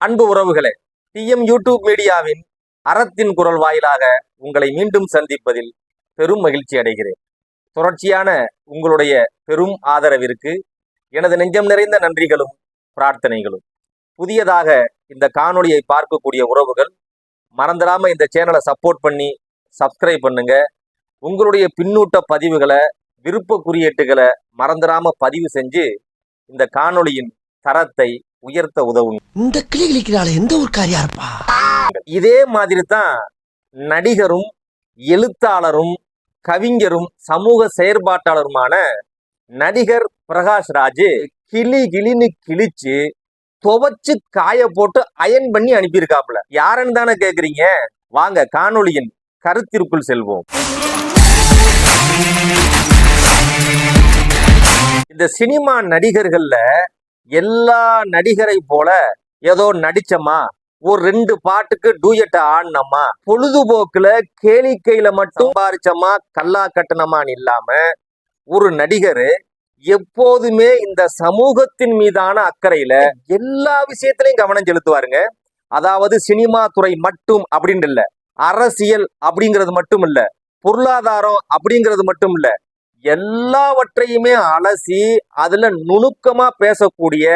அன்பு உறவுகளே DM YouTube மீடியாவின் அறத்தின் குரல் வாயிலாக உங்களை மீண்டும் சந்திப்பதில் பெரும் மகிழ்ச்சி அடைகிறேன். தொடர்ச்சியான உங்களுடைய பெரும் ஆதரவிற்கு எனது நெஞ்சம் நிறைந்த நன்றிகளும் பிரார்த்தனைகளும். புதியதாக இந்த காணொளியை பார்க்கக்கூடிய உறவுகள் மறந்துடாம இந்த சேனலை சப்போர்ட் பண்ணி சப்ஸ்கிரைப் பண்ணுங்க. உங்களுடைய பின்னூட்ட பதிவுகளை விருப்ப குறியீட்டுகளை மறந்துடாம பதிவு செஞ்சு இந்த காணொளியின் தரத்தை உயர்த்த உதவும். இந்த கிளி கிளிக்கிறாள் எந்த ஊர்க்காரியா இருப்பா? இதே மாதிரி தான் நடிகரும் எழுத்தாளரும் கவிஞரும் சமூக செயற்பாட்டாளருமான நடிகர் பிரகாஷ் ராஜ் கிளி கிளின்னு கிழிச்சு துவைச்சு காய போட்டு அயன் பண்ணி அனுப்பியிருக்காப்புல. யாருன்னு தானே கேக்குறீங்க? வாங்க காணொளியின் கருத்திற்குள் செல்வோம். இந்த சினிமா நடிகர்கள்ல எல்லா நடிகரை போல ஏதோ நடிச்சமா ஒரு ரெண்டு பாட்டுக்கு டூயட்ட ஆடினோமா பொழுதுபோக்குல கேளிக்கையில மட்டும் பாரிச்சமா கல்லா கட்டணமான்னு இல்லாம. ஒரு நடிகர் எப்போதுமே இந்த சமூகத்தின் மீதான அக்கறையில எல்லா விஷயத்திலையும் கவனம் செலுத்துவாருங்க. அதாவது சினிமா துறை மட்டும் அப்படின்னு இல்ல அரசியல் அப்படிங்கிறது மட்டும் இல்ல பொருளாதாரம் அப்படிங்கிறது மட்டும் இல்லை எல்லாவற்றையுமே அலசி அதுல நுணுக்கமா பேசக்கூடிய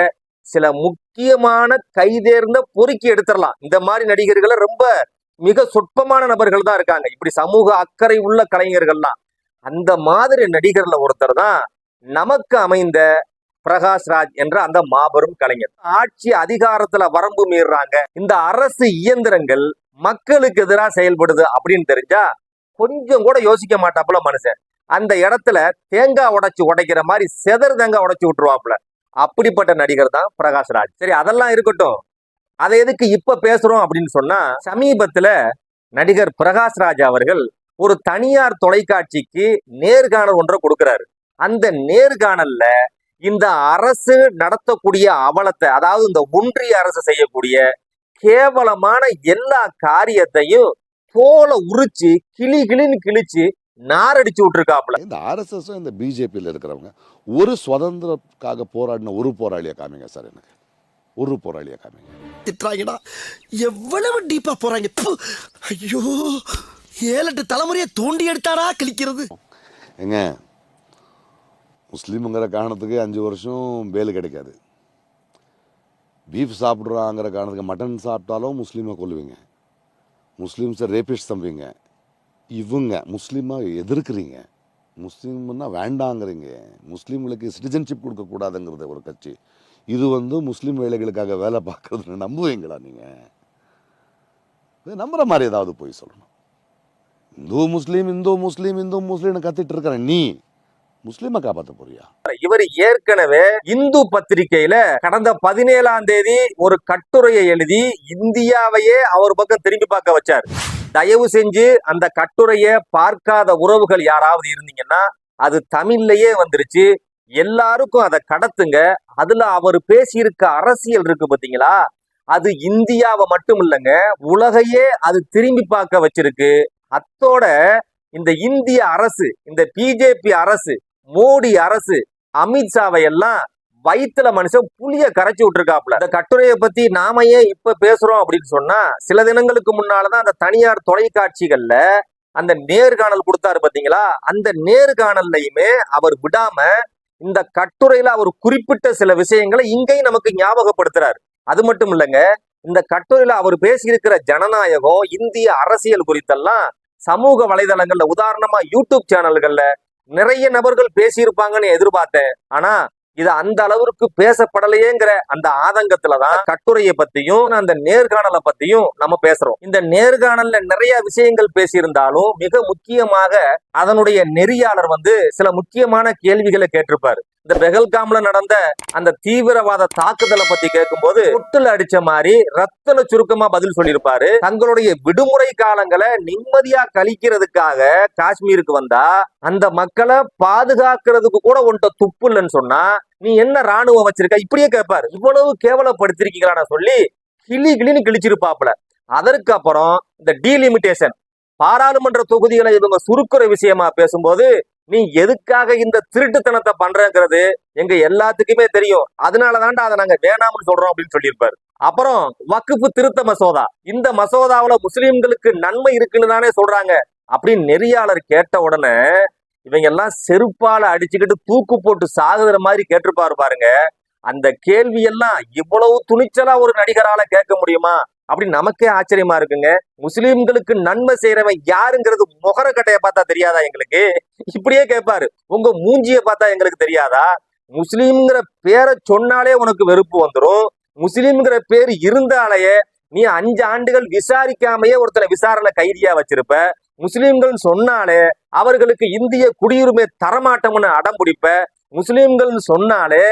சில முக்கியமான கைதேர்ந்த பொறுக்கி எடுத்துடலாம். இந்த மாதிரி நடிகர்களை ரொம்ப மிக சொற்பமான நபர்கள் தான் இருக்காங்க. இப்படி சமூக அக்கறை உள்ள கலைஞர்கள்லாம். அந்த மாதிரி நடிகர்ல ஒருத்தர் தான் நமக்கு அமைந்த பிரகாஷ் ராஜ் என்ற அந்த மாபெரும் கலைஞர். ஆட்சி அதிகாரத்துல வரம்பு மீறுறாங்க. இந்த அரசு இயந்திரங்கள் மக்களுக்கு எதிராக செயல்படுது அப்படின்னு தெரிஞ்சா கொஞ்சம் கூட யோசிக்க மாட்டாப்புல மனுஷன். அந்த இடத்துல தேங்காய் உடைச்சு உடைக்கிற மாதிரி செதர் தேங்காய் உடைச்சு விட்டுருவாப்புல. அப்படிப்பட்ட நடிகர் தான் பிரகாஷ் ராஜ் சரி அதெல்லாம் இருக்கட்டும். அதை எதுக்கு இப்ப பேசுறோம் அப்படின்னு சொன்னா சமீபத்துல நடிகர் பிரகாஷ்ராஜ் அவர்கள் ஒரு தனியார் தொலைக்காட்சிக்கு நேர்காணல் ஒன்றை கொடுக்கிறாரு. அந்த நேர்காணல்ல இந்த அரசு நடத்தக்கூடிய அவலத்தை அதாவது இந்த ஒன்றிய அரசு செய்யக்கூடிய கேவலமான எல்லா காரியத்தையும் தோலை உரிச்சு கிளி கிளின்னு கிழிச்சு நாரடிச்சு விட்டுருக்காப்புல. இந்த ஆர்எஸ்எஸும் இந்த பிஜேபியில் இருக்கிறவங்க ஒரு சுதந்திரக்காக போராடின ஒரு போராளியை காமிங்க சார் எனக்கு. ஒரு போராளியை காமிங்க. திட்டுறாங்கடா. எவ்வளவு டீப்பா போறாங்க. ஐயோ ஏழு எட்டு தலைமுறையை தோண்டி எடுத்தாரா கிழிக்கிறது. ஏங்க முஸ்லீமுங்கிற காரணத்துக்கு அஞ்சு வருஷம் பேல் கிடைக்காது. பீஃப் சாப்பிட்றாங்கிற காரணத்துக்கு மட்டன் சாப்பிட்டாலும் முஸ்லீமை கொல்லுவீங்க. முஸ்லீம்ஸை ரேபிஸ்ட் தம்பீங்க இவங்க முஸ்லீமாக எதிர்க்கிறீங்க. முஸ்லீம்னா வேண்டாங்கிறீங்க. முஸ்லீம்களுக்கு சிட்டிசன்ஷிப் கொடுக்கக்கூடாதுங்கிறது ஒரு கட்சி. இது வந்து முஸ்லீம் வேலைகளுக்காக வேலை பார்க்கறதுன்னு நம்புவீங்களா நீங்கள் நம்புற மாதிரி ஏதாவது போய் சொல்லணும். இந்து முஸ்லீம் இந்து முஸ்லீம் இந்து முஸ்லீம்னு கத்திட்டு இருக்கிற நீ முஸ்லீமை காப்பாற்ற போறியா? இவர் ஏற்கனவே இந்து பத்திரிகையில கடந்த பதினேழாம் தேதி ஒரு கட்டுரையை எழுதி இந்தியாவையே அவர் பக்கம் திரும்பி பார்க்க வச்சார். தயவு செஞ்சு அந்த கட்டுரையை பார்க்காத உறவுகள் யாராவது இருந்தீங்கன்னா அது தமிழ்லயே வந்துருச்சு. எல்லாருக்கும் அதை கடத்துங்க. அதுல அவர் பேசியிருக்க அரசியல் இருக்கு பாத்தீங்களா? அது இந்தியாவை மட்டும் இல்லைங்க உலகையே அது திரும்பி பார்க்க வச்சிருக்கு. அத்தோட இந்த இந்திய அரசு இந்த பிஜேபி அரசு மோடி அரசு அமித்ஷாவை எல்லாம் வயிற்றுல மனுஷன் புளிய கரைச்சி விட்டுருக்காப்ல இந்த கட்டுரையை பத்தி நாம ஏன் இப்ப பேசுறோம் அப்படின்னு சொன்னா சில தினங்களுக்கு முன்னாலதான் அந்த தனியார் தொலைக்காட்சிகள்ல அந்த நேர்காணல் கொடுத்தாரு பாத்தீங்களா? அந்த நேர்காணல்லையுமே அவர் விடாம இந்த கட்டுரையில அவர் குறிப்பிட்ட சில விஷயங்களை இங்கேயும் நமக்கு ஞாபகப்படுத்துறாரு. அது மட்டும் இல்லைங்க இந்த கட்டுரையில அவர் பேசியிருக்கிற ஜனநாயகம் இந்திய அரசியல் குறித்தெல்லாம் சமூக வலைதளங்கள்ல உதாரணமா யூடியூப் சேனல்கள்ல நிறைய நபர்கள் பேசியிருப்பாங்கன்னு எதிர்பார்த்தேன். ஆனா இது அந்த அளவிற்கு பேசப்படலையேங்கிற அந்த ஆதங்கத்துலதான் கட்டுரையை பத்தியும் அந்த நேர்காணலை பத்தியும் நம்ம பேசுறோம். இந்த நேர்காணல்ல நிறைய விஷயங்கள் பேசியிருந்தாலும் மிக முக்கியமாக அதனுடைய நெறியாளர் வந்து சில முக்கியமான கேள்விகளை கேட்டிருப்பாரு. இந்த பெகல்காம்ல நடந்த அந்த தீவிரவாத தாக்குதலை பத்தி கேட்கும்போது கொட்டுல அடிச்ச மாதிரி ரத்தன சுருக்கமா பதில் சொல்லியிருப்பாரு. தங்களுடைய விடுமுறை காலங்களை நிம்மதியா கழிக்கிறதுக்காக காஷ்மீருக்கு வந்தா அந்த மக்களை பாதுகாக்கிறதுக்கு கூட உன்ட்ட துப்பு இல்லைன்னு சொன்னா நீ என்ன ராணுவம் வச்சிருக்க? இப்படியே கேட்பாரு இவ்வளவு கேவலப்படுத்திருக்கீங்களா சொல்லி கிளி கிளின்னு கிழிச்சிருப்பாப்புல. அதற்கு அப்புறம் இந்த டீலிமிட்டேஷன் பாராளுமன்ற தொகுதிகளை இவங்க சுருக்குற விஷயமா பேசும்போது நீ எதுக்காக இந்த திருட்டுத்தனத்தை பண்றங்கிறது எங்க எல்லாத்துக்குமே தெரியும். அதனால தான்டா அதை நாங்க வேணாம்னு சொல்றோம் அப்படின்னு சொல்லியிருப்பாரு. அப்புறம் வக்குப்பு திருத்த மசோதா. இந்த மசோதாவுல முஸ்லிம்களுக்கு நன்மை இருக்குன்னு தானே சொல்றாங்க. அப்படின்னு நெறியாளர் கேட்ட உடனே இவங்க எல்லாம் செருப்பால அடிச்சுக்கிட்டு தூக்கு போட்டு சாகுற மாதிரி கேட்டிருப்பாரு பாருங்க. அந்த கேள்வி எல்லாம் இவ்வளவு துணிச்சலா ஒரு நடிகரால கேட்க முடியுமா? அப்படி நமக்கே ஆச்சரியமா இருக்குங்க. முஸ்லீம்களுக்கு நன்மை செய்யறவன் யாருங்கிறது முகர கட்டையை பார்த்தா தெரியாதா எங்களுக்கு? இப்படியே கேட்பாரு. உங்க மூஞ்சிய பார்த்தா எங்களுக்கு தெரியாதா? முஸ்லீம்ங்கிற பேரை சொன்னாலே உனக்கு வெறுப்பு வந்துடும் முஸ்லீம்ங்கிற பேர் இருந்தாலேயே நீ அஞ்சு ஆண்டுகள் விசாரிக்காமையே ஒருத்தனை விசாரணை கைதியா வச்சிருப்ப. முஸ்லீம்கள் சொன்னாலே அவர்களுக்கு இந்திய குடியுரிமை தரமாட்டோம்னு அடம் பிடிப்ப. சொன்னாலே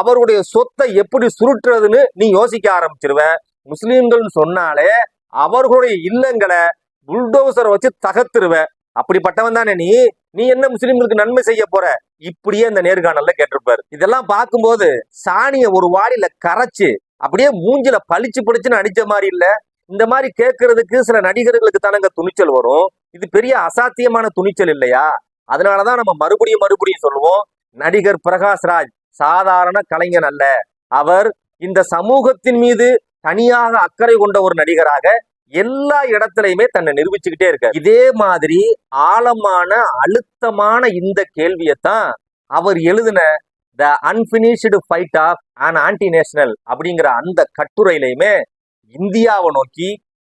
அவருடைய சொத்தை எப்படி சுருட்டுறதுன்னு நீ யோசிக்க ஆரம்பிச்சிருவ. முஸ்லீம்கள்னு சொன்னாலே அவர்களுடைய இல்லங்களை புல்டோசரை வச்சு தகர்த்துருவ. அப்படிப்பட்டவன் தானே நீ? நீ என்ன முஸ்லீம்களுக்கு நன்மை செய்ய போற? இப்படியே இந்த நேர்காணல்ல கேட்டிருப்பாரு. இதெல்லாம் பார்க்கும்போது சாணிய ஒரு வாளியில கரைச்சு அப்படியே மூஞ்சில பளிச்சு பிடிச்சுன்னு அடிச்ச மாதிரி இல்ல. இந்த மாதிரி கேட்கறதுக்கு சில நடிகர்களுக்கு தானங்க துணிச்சல் வரும். இது பெரிய அசாத்தியமான துணிச்சல் இல்லையா? அதனாலதான் நம்ம மறுபடியும் மறுபடியும் சொல்லுவோம். நடிகர் பிரகாஷ்ராஜ் சாதாரண கலைஞன் அல்ல. அவர் இந்த சமூகத்தின் மீது தனியாக அக்கறை கொண்ட ஒரு நடிகராக எல்லா இடத்துலயுமே தன்னை நிரூபிச்சுக்கிட்டே இருக்க இதே மாதிரி ஆழமான அழுத்தமான இந்த கேள்வியைத்தான் அவர் எழுதின the unfinished fight of an anti national அப்படிங்கிற அந்த கட்டுரையிலையுமே இந்தியாவை நோக்கி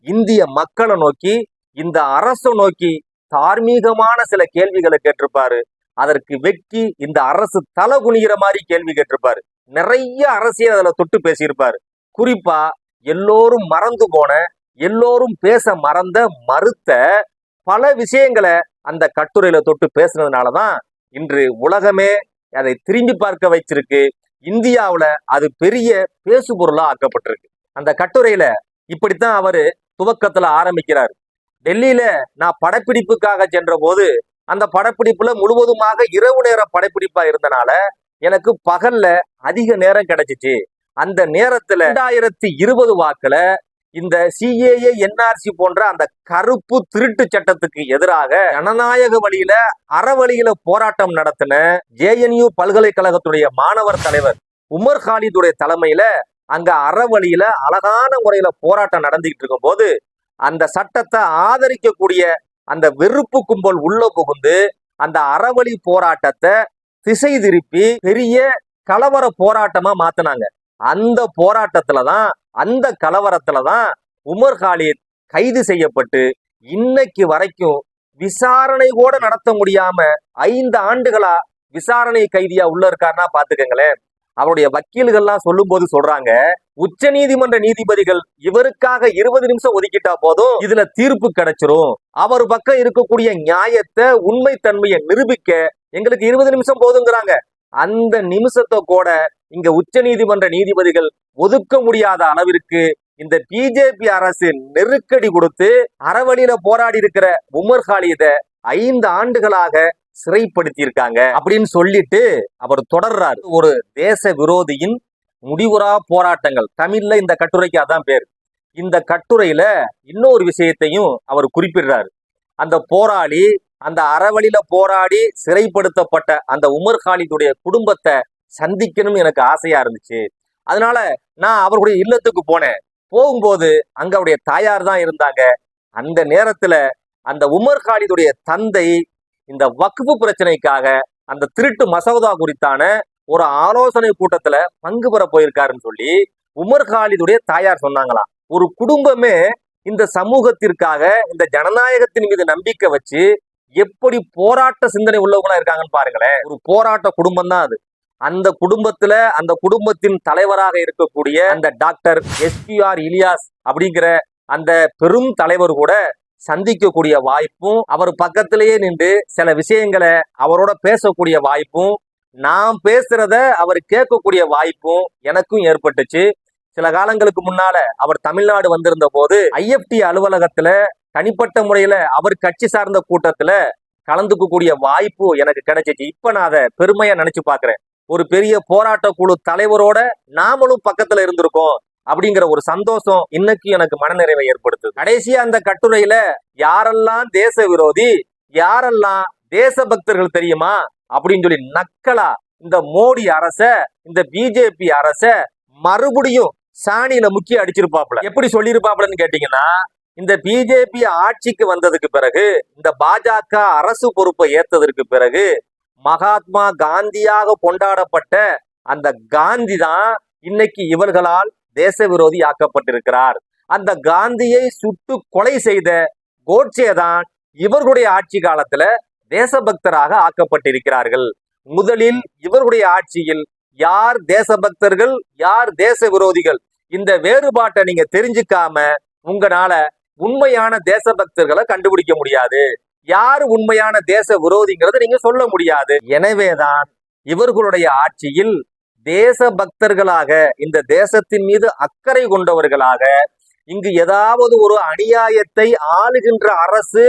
இந்திய மக்களை நோக்கி இந்த அரசை நோக்கி தார்மீகமான சில கேள்விகளை கேட்டிருப்பாரு. அதற்கு வெட்கி இந்த அரசு தலை குனிகிற மாதிரி கேள்வி கேட்டிருப்பாரு. நிறைய அரசியல் அதுல தொட்டு பேசியிருப்பாரு. குறிப்பா எல்லோரும் மறந்து போன எல்லோரும் பேச மறந்த மறுத்த பல விஷயங்களை அந்த கட்டுரையில தொட்டு பேசுனதுனால தான் இன்று உலகமே அதை திரும்பி பார்க்க வச்சிருக்கு. இந்தியாவில் அது பெரிய பேசு பொருளாக ஆக்கப்பட்டிருக்கு. அந்த கட்டுரையில இப்படித்தான் அவரு துவக்கத்துல ஆரம்பிக்கிறார். டெல்லியில நான் படப்பிடிப்புக்காக சென்ற போது அந்த படப்பிடிப்புல முழுவதுமாக இரவு நேர படப்பிடிப்பா இருந்தனால எனக்கு பகல்ல அதிக நேரம் கிடைச்சிச்சு. அந்த நேரத்துல ரெண்டாயிரத்தி இருபது வாக்குல இந்த சிஏஏ என்ஆர்சி போன்ற அந்த கருப்பு திருட்டு சட்டத்துக்கு எதிராக ஜனநாயக வழியில அறவழியில போராட்டம் நடத்தின ஜேஎன்யூ பல்கலைக்கழகத்துடைய மாணவர் தலைவர் உமர் காலிதுடைய தலைமையில அங்க அறவழியில அழகான முறையில போராட்டம் நடந்துகிட்டு இருக்கும் போது அந்த சட்டத்தை ஆதரிக்கக்கூடிய அந்த வெறுப்பு கும்பல் உள்ள புகுந்து அந்த அறவழி போராட்டத்தை திசை திருப்பி பெரிய கலவர போராட்டமா மாத்தினாங்க. அந்த போராட்டத்துல தான் அந்த கலவரத்துல தான் உமர் காலித் கைது செய்யப்பட்டு இன்னைக்கு வரைக்கும் விசாரணை கூட நடத்த முடியாம ஐந்து ஆண்டுகளா விசாரணை கைதியா உள்ள இருக்காருன்னா பாத்துக்கங்களேன் அவருடைய வக்கீல்கள்லாம் சொல்லும் போது சொல்றாங்க உச்ச நீதிமன்ற நீதிபதிகள் இவருக்காக இருபது நிமிஷம் ஒதுக்கிட்டா போதும் இதுல தீர்ப்பு கிடைச்சிரும். அவர் பக்கம் இருக்கக்கூடிய நியாயத்தை உண்மை தன்மையை நிரூபிக்க எங்களுக்கு இருபது நிமிஷம் போதுங்கிறாங்க. அந்த நிமிஷத்தை கூட இங்க உச்ச நீதிமன்ற நீதிபதிகள் ஒதுக்க முடியாத அளவிற்கு இந்த பிஜேபி அரசு நெருக்கடி கொடுத்து அறவழியில போராடி இருக்கிற உமர் காலித ஐந்து ஆண்டுகளாக சிறைப்படுத்தி இருக்காங்க அப்படின்னு சொல்லிட்டு அவர் தொடர்றாரு. ஒரு தேச விரோதியின் முடிவுறா போராட்டங்கள். தமிழ்ல இந்த கட்டுரைக்கு அதான் பேர். இந்த கட்டுரையில இன்னொரு விஷயத்தையும் அவர் குறிப்பிடுறாரு. அந்த போராளி அந்த அறவழியில போராடி சிறைப்படுத்தப்பட்ட அந்த உமர் காலிதுடைய குடும்பத்தை சந்திக்கணும்னு எனக்கு ஆசையா இருந்துச்சு. அதனால நான் அவருடைய இல்லத்துக்கு போனேன். போகும்போது அங்க அவருடைய தாயார் தான் இருந்தாங்க. அந்த நேரத்துல அந்த உமர் காலிதுடைய தந்தை இந்த வக்ஃபு பிரச்சனைக்காக அந்த திருட்டு மசோதா குறித்தான ஒரு ஆலோசனை கூட்டத்துல பங்கு பெற போயிருக்காருன்னு சொல்லி உமர் காலிதுடைய தாயார் சொன்னாங்களாம். ஒரு குடும்பமே இந்த சமூகத்திற்காக இந்த ஜனநாயகத்தின் மீது நம்பிக்கை வச்சு எப்படி போராட்ட சிந்தனை உள்ளவங்களா இருக்காங்கன்னு பாருங்களேன். ஒரு போராட்ட குடும்பம் தான் அது. அந்த குடும்பத்துல அந்த குடும்பத்தின் தலைவராக இருக்கக்கூடிய அந்த டாக்டர் எஸ்பிஆர் இலியாஸ் அப்படிங்கிற அந்த பெரும் தலைவர் கூட சந்திக்கக்கூடிய வாய்ப்பும் அவர் பக்கத்திலேயே நின்று சில விஷயங்களை அவரோட பேசக்கூடிய வாய்ப்பும் நான் பேசுறத அவர் கேட்கக்கூடிய வாய்ப்பும் எனக்கும் ஏற்பட்டுச்சு. சில காலங்களுக்கு முன்னால அவர் தமிழ்நாடு வந்திருந்த போது ஐஎஃப்டி அலுவலகத்துல தனிப்பட்ட முறையில அவர் கட்சி சார்ந்த கூட்டத்துல கலந்துக்கக்கூடிய வாய்ப்பு எனக்கு கிடைச்சிச்சு. இப்ப நான் அதை பெருமையா நினைச்சு பாக்குறேன் ஒரு பெரிய போராட்ட குழு தலைவரோட நாமளும் பக்கத்துல இருந்திருக்கோம் அப்படிங்கிற ஒரு சந்தோஷம் இன்னைக்கு எனக்கு மனநிறைவை ஏற்படுத்துது. கடைசியா அந்த கட்டுரையில யாரெல்லாம் தேச விரோதி யாரெல்லாம் தேசபக்தர்கள் தெரியுமா? அப்படின்னு சொல்லி நக்கலா இந்த மோடி அரச இந்த பிஜேபி அரச மறுபடியும் சாணியில முக்கிய அடிச்சிருப்பாப்ல எப்படி சொல்லியிருப்பாப்லன்னு கேட்டீங்கன்னா இந்த பிஜேபி ஆட்சிக்கு வந்ததுக்கு பிறகு இந்த பாஜக அரசு பொறுப்பை ஏத்ததற்கு பிறகு மகாத்மா காந்தியாக கொண்டாடப்பட்ட அந்த காந்தி தான் இன்னைக்கு இவர்களால் தேச விரோதி ஆக்கப்பட்டிருக்கிறார். அந்த காந்தியை சுட்டு கொலை செய்த கோட்சே தான் இவர்களுடைய ஆட்சி காலத்துல தேசபக்தராக ஆக்கப்பட்டிருக்கிறார்கள். முதலில் இவர்களுடைய ஆட்சியில் யார் தேசபக்தர்கள் யார் தேச விரோதிகள் இந்த வேறுபாட்டை நீங்க தெரிஞ்சுக்காம உங்களால உண்மையான தேசபக்தர்களை கண்டுபிடிக்க முடியாது. யார் உண்மையான தேச விரோதிங்கிறத நீங்க சொல்ல முடியாது. எனவேதான் இவர்களுடைய ஆட்சியில் தேச பக்தர்களாக இந்த தேசத்தின் மீது அக்கறை கொண்டவர்களாக இங்கு ஏதாவது ஒரு அநியாயத்தை ஆளுகின்ற அரசு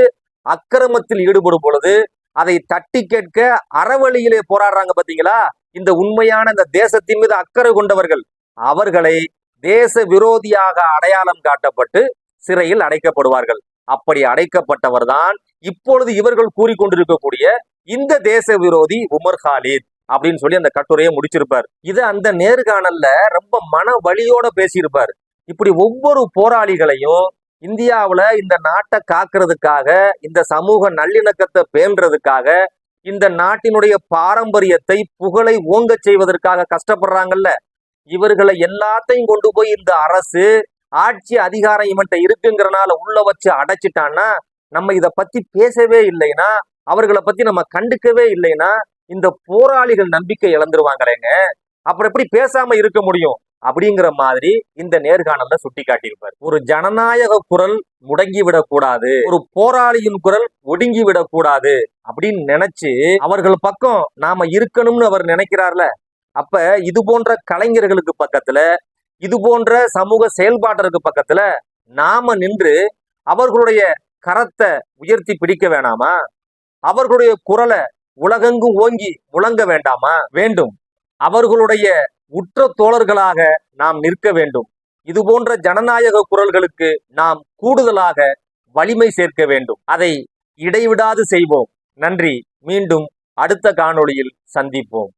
அக்கிரமத்தில் ஈடுபடும் பொழுது அதை தட்டி கேட்க அறவழியிலே போராடுறாங்க பாத்தீங்களா? இந்த உண்மையான இந்த தேசத்தின் மீது அக்கறை கொண்டவர்கள். அவர்களை தேச விரோதியாக அடையாளம் காட்டப்பட்டு சிறையில் அடைக்கப்படுவார்கள். அப்படி அடைக்கப்பட்டவர் தான் இப்பொழுது இவர்கள் கூறிக்கொண்டிருக்கக்கூடிய இந்த தேச விரோதி உமர் ஹாலித் அப்படின்னு சொல்லி அந்த கட்டுரையை முடிச்சிருப்பார். இது அந்த நேர்காணல்ல ரொம்ப மன வழியோட பேசியிருப்பார். இப்படி ஒவ்வொரு போராளிகளையும் இந்தியாவுல இந்த நாட்டை காக்கிறதுக்காக இந்த சமூக நல்லிணக்கத்தை பேணுறதுக்காக இந்த நாட்டினுடைய பாரம்பரியத்தை புகழை ஓங்கச் செய்வதற்காக கஷ்டப்படுறாங்கல்ல. இவர்களை எல்லாத்தையும் கொண்டு போய் இந்த அரசு ஆட்சி அதிகாரம் இவன்கிட்ட இருக்குங்கிறனால உள்ள வச்சு அடைச்சிட்டான்னா நம்ம இத பத்தி பேசவே இல்லைன்னா அவர்களை பத்தி நம்ம கண்டுக்கவே இல்லைன்னா இந்த போராளிகள் நம்பிக்கை இழந்துருவாங்களேங்க. அப்புறம் எப்படி பேசாம இருக்க முடியும்? அப்படிங்கிற மாதிரி இந்த நேர்காணல்ல சுட்டி காட்டியிருப்பார் ஒரு ஜனநாயக குரல் முடங்கி விடக்கூடாது ஒரு போராளியின் குரல் ஒடுங்கி விடக்கூடாது அப்படின்னு நினைச்சு அவர்கள் பக்கம் நாம இருக்கணும்னு அவர் நினைக்கிறார்ல. அப்ப இது போன்ற கலைஞர்களுக்கு பக்கத்துல இது போன்ற சமூக செயல்பாட்டருக்கு பக்கத்துல நாம நின்று அவர்களுடைய கரத்தை உயர்த்தி பிடிக்க வேணாமா? அவர்களுடைய குரலை உலகெங்கும் ஓங்கி முழங்க வேண்டாமா? வேண்டும். அவர்களுடைய உற்ற தோழர்களாக நாம் நிற்க வேண்டும். இது போன்ற ஜனநாயக குரல்களுக்கு நாம் கூடுதலாக வலிமை சேர்க்க வேண்டும். அதை இடைவிடாது செய்வோம். நன்றி. மீண்டும் அடுத்த காணொளியில் சந்திப்போம்.